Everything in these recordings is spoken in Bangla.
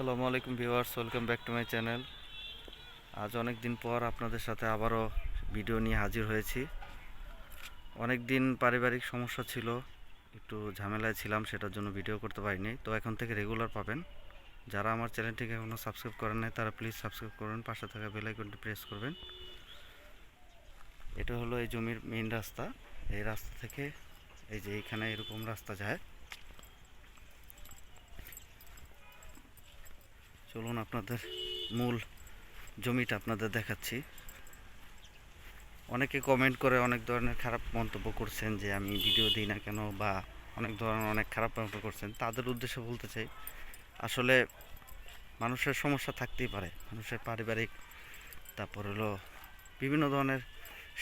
আসসালামু আলাইকুম viewers, welcome back to my channel. আজ অনেক দিন পর আপনাদের সাথে আবারও ভিডিও নিয়ে হাজির হয়েছি। অনেক দিন পারিবারিক সমস্যা ছিল, একটু ঝামেলায় ছিলাম, সেটার জন্য ভিডিও করতে পারিনি। তো এখন থেকে রেগুলার পাবেন। যারা আমার চ্যানেলটিকে এখনও সাবস্ক্রাইব করেন নাই, তারা প্লিজ সাবস্ক্রাইব করবেন পাশে থাকা বেল আইকনটি প্রেস করবেন। এটা হলো এই জমির মেইন রাস্তা। এই রাস্তা থেকে এই যে এইখানে এরকম রাস্তা যায়। চলুন আপনাদের মূল জমিটা আপনাদের দেখাচ্ছি। অনেকে কমেন্ট করে অনেক ধরনের খারাপ মন্তব্য করছেন যে আমি ভিডিও দিই না কেন বা অনেক ধরনের অনেক খারাপ মন্তব্য করছেন। তাদের উদ্দেশ্যে বলতে চাই, আসলে মানুষের সমস্যা থাকতেই পারে। মানুষের পারিবারিক, তারপর হলো বিভিন্ন ধরনের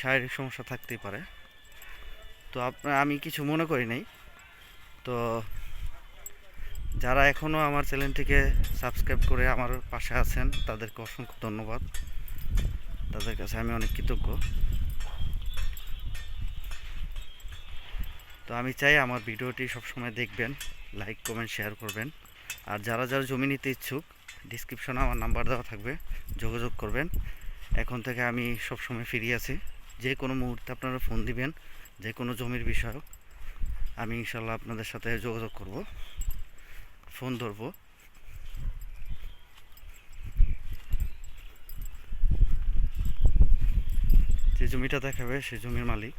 শারীরিক সমস্যা থাকতেই পারে। তো আপনার আমি কিছু মনে করি নাই। তো যারা এখনও আমার চ্যানেলটিকে সাবস্ক্রাইব করে আমার পাশে আছেন, তাদেরকে অসংখ্য ধন্যবাদ। তাদের কাছে আমি অনেক কৃতজ্ঞ। তো আমি চাই আমার ভিডিওটি সবসময় দেখবেন, লাইক, কমেন্ট, শেয়ার করবেন। আর যারা যারা জমি নিতে ইচ্ছুক ডিসক্রিপশনে আমার নাম্বার দেওয়া থাকবে, যোগাযোগ করবেন। এখন থেকে আমি সবসময় ফ্রি আছি। যে কোনো মুহূর্তে আপনারা ফোন দিবেন, যে কোনো জমির বিষয়ক, আমি ইনশাল্লাহ আপনাদের সাথে যোগাযোগ করব। ফোন ধরবো। যে জমিটা দেখাবে সে জমির মালিক।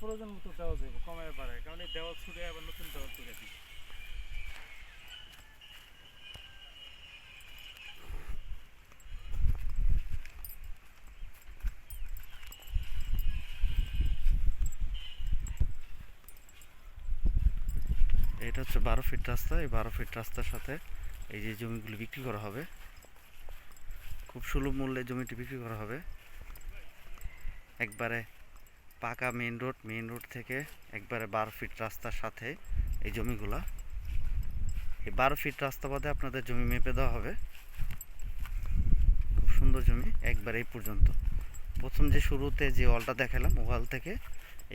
প্রয়োজন মতো দেওয়া যাবে কমে পারে। কারণ এই দেওয়াল ছুটে আবার নতুন দেওয়াল তুলে দিই এটা হচ্ছে বারো ফিট রাস্তা। এই বারো ফিট রাস্তার সাথে এই যে জমিগুলি বিক্রি করা হবে, খুব সুলভ মূল্যে জমিটি বিক্রি করা হবে। একবারে পাকা মেইন রোড মেন রোড থেকে একবারে বারো ফিট রাস্তার সাথে এই জমিগুলা। এই বারো ফিট রাস্তা বাদে আপনাদের জমি মেপে দেওয়া হবে। খুব সুন্দর জমি, একবারে এই পর্যন্ত। প্রথম যে শুরুতে যে ওয়ালটা দেখালাম, ওয়াল থেকে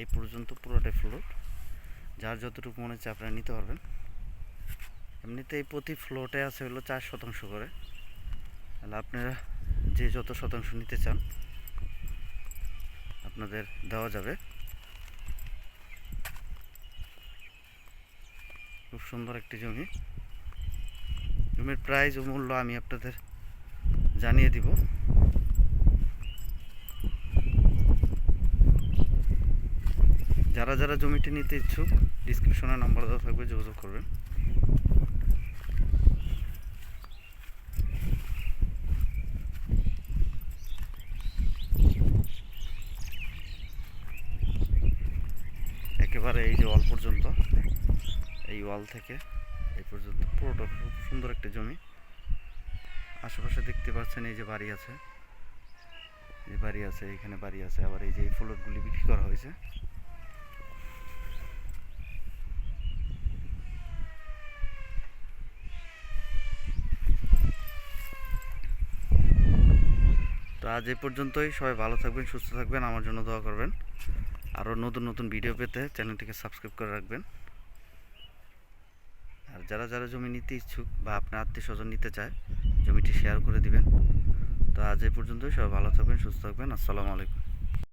এই পর্যন্ত পুরোটাই ফ্লোর যার যতটুকু মনে হচ্ছে আপনারা নিতে পারবেন। এমনিতে এই প্রতি ফ্লোটে আছে হলো চার শতাংশ করে। তাহলে আপনারা যে যত শতাংশ নিতে চান, আপনাদের দেওয়া যাবে। খুব সুন্দর একটি জমি। জমির প্রাইস ও মূল্য আমি আপনাদের জানিয়ে দিব। যারা যারা জমিটি নিতে ইচ্ছুক ডিসক্রিপশনে নাম্বার দেওয়া থাকবে, যোগাযোগ করবেন। একেবারে এই যে ওয়াল পর্যন্ত, এই ওয়াল থেকে এই পর্যন্ত, পুরোটা খুব সুন্দর একটা জমি। আশেপাশে দেখতে পাচ্ছেন এই যে বাড়ি আছে, এই বাড়ি আছে, এখানে বাড়ি আছে, আবার এই যে এই ফ্লোরগুলি বিক্রি করা হয়েছে। আজ এই পর্যন্তই। সবাই ভালো থাকবেন, সুস্থ থাকবেন, আমার জন্য দোয়া করবেন। আরও নতুন নতুন ভিডিও পেতে চ্যানেলটিকে সাবস্ক্রাইব করে রাখবেন। আর যারা যারা জমি নিতে ইচ্ছুক বা আপনার আত্মীয় স্বজন নিতে চায়, জমিটি শেয়ার করে দিবেন। তো আজ এই পর্যন্তই। সবাই ভালো থাকবেন, সুস্থ থাকবেন। আসসালামু আলাইকুম।